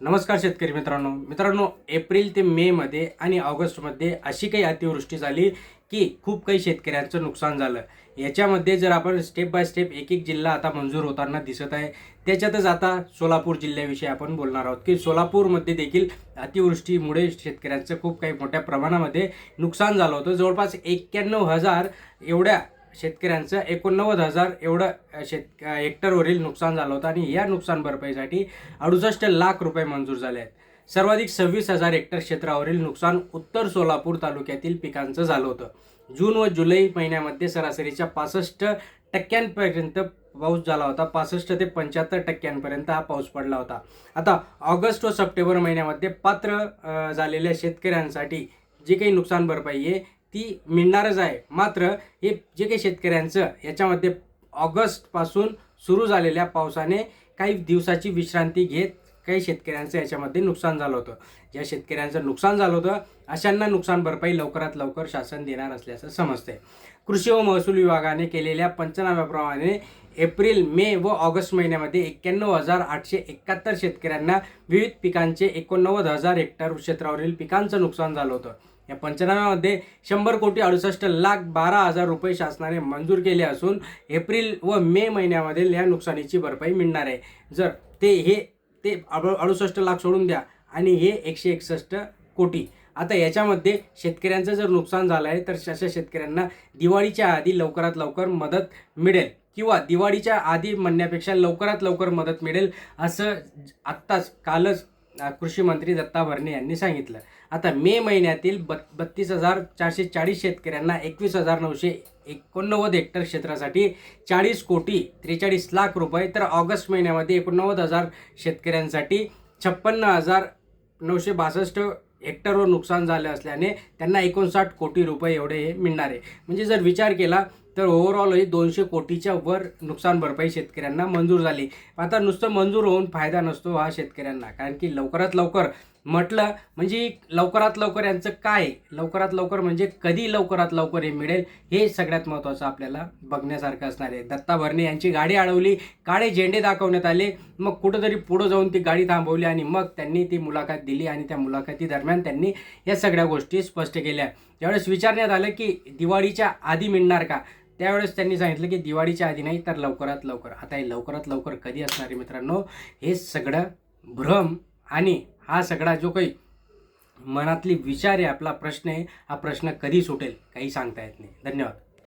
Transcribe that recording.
नमस्कार शेतकरी मित्रांनो. मित्रांनो एप्रिल ते मेमध्ये आणि ऑगस्टमध्ये अशी काही अतिवृष्टी झाली की खूप काही शेतकऱ्यांचं नुकसान झालं. याच्यामध्ये जर आपण स्टेप बाय स्टेप एक एक जिल्हा आता मंजूर होताना दिसत आहे त्याच्यातच आता सोलापूर जिल्ह्याविषयी आपण बोलणार आहोत की सोलापूरमध्ये देखील अतिवृष्टीमुळे शेतकऱ्यांचं खूप काही मोठ्या प्रमाणामध्ये नुकसान झालं होतं. जवळपास एक्क्याण्णव हजार एवढ्या शेतकऱ्यांचं एकोणनव्वद हजार एवढं शेत हेक्टरवरील नुकसान झालं होतं आणि या नुकसान भरपाईसाठी अडुसष्ट लाख रुपये मंजूर झाले आहेत. सर्वाधिक सव्वीस हजार हेक्टर क्षेत्रावरील नुकसान उत्तर सोलापूर तालुक्यातील पिकांचं झालं होतं. जून व जुलै महिन्यामध्ये सरासरीच्या पासष्ट टक्क्यांपर्यंत पाऊस झाला होता. पासष्ट ते पंच्याहत्तर टक्क्यांपर्यंत हा पाऊस पडला होता. आता ऑगस्ट व सप्टेंबर महिन्यामध्ये पात्र झालेल्या शेतकऱ्यांसाठी जे काही नुकसान भरपाई आहे ती मिळणारच आहे. मात्र हे जे काही शेतकऱ्यांचं याच्यामध्ये ऑगस्टपासून सुरू झालेल्या पावसाने काही दिवसाची विश्रांती घेत काही शेतकऱ्यांचं याच्यामध्ये नुकसान झालं होतं. ज्या शेतकऱ्यांचं नुकसान झालं होतं अशांना नुकसान भरपाई लवकरात लवकर शासन देणार असल्याचं समजते कृषी व महसूल विभागाने केलेल्या पंचनाम्याप्रमाणे एप्रिल मे व ऑगस्ट महिन्यामध्ये एक्क्याण्णव हजार आठशे एकाहत्तर शेतकऱ्यांना विविध पिकांचे एकोणनव्वद हजार हेक्टर क्षेत्रावरील पिकांचं नुकसान झालं होतं. या पंचनाम्यामध्ये शंभर कोटी अडुसष्ट लाख बारा हजार रुपये शासनाने मंजूर केले असून एप्रिल व मे महिन्यामधील या नुकसानीची भरपाई मिळणार आहे. जर ते हे ते अडुसष्ट लाख सोडून द्या आणि हे एकशे एकसष्ट कोटी. आता याच्यामध्ये शेतकऱ्यांचं जर नुकसान झालं आहे तर अशा शेतकऱ्यांना दिवाळीच्या आधी लवकरात लवकर मदत मिळेल. किंवा दिवाळीच्या आधी म्हणण्यापेक्षा लवकरात लवकर मदत मिळेल असं आत्ताच कालच कृषी मंत्री दत्ता भरणे यांनी सांगितलं. आता मे महिन्यातील बत बत्तीस हजार चारशे चाळीस शेतकऱ्यांना एकवीस हजार नऊशे एकोणनव्वद हेक्टर क्षेत्रासाठी चाळीस कोटी त्रेचाळीस लाख रुपये तर ऑगस्ट महिन्यामध्ये एकोणनव्वद हजार शेतकऱ्यांसाठी छप्पन्न हजार नऊशे बासष्ट हेक्टरवर नुकसान झालं असल्याने त्यांना एकोणसाठ कोटी रुपये एवढे हे मिळणार आहे. म्हणजे जर विचार केला तर ओव्हरऑलही दोनशे कोटीच्या वर नुकसान भरपाई शेतकऱ्यांना मंजूर झाली. आता नुसतं मंजूर होऊन फायदा नसतो हा शेतकऱ्यांना. कारण की लवकरात लवकर म्हटलं म्हणजे लवकरात लवकर यांचं काय? लवकरात लवकर म्हणजे कधी लवकरात लवकर हे मिळेल? हे सगळ्यात महत्त्वाचं आपल्याला बघण्यासारखं असणार आहे. दत्ता भरणे यांची गाडी अडवली. काळे झेंडे दाखवण्यात आले. मग कुठंतरी पुढं जाऊन ती गाडी थांबवली आणि मग त्यांनी ती मुलाखत दिली आणि त्या मुलाखती दरम्यान त्यांनी या सगळ्या गोष्टी स्पष्ट केल्या. ज्यावेळेस विचारण्यात आलं की दिवाळीच्या आधी मिळणार का? त्यावेळेस त्यांनी सांगितलं की दिवाळीच्या आधी नाही तर लवकरात लवकर. आता हे लवकरात लवकर कधी असणार आहे मित्रांनो? हे सगळं भ्रम आणि हा सगळा जो काही मनातली विचार आहे आपला प्रश्न आहे हा प्रश्न कधी सुटेल काही सांगता येत नाही. धन्यवाद.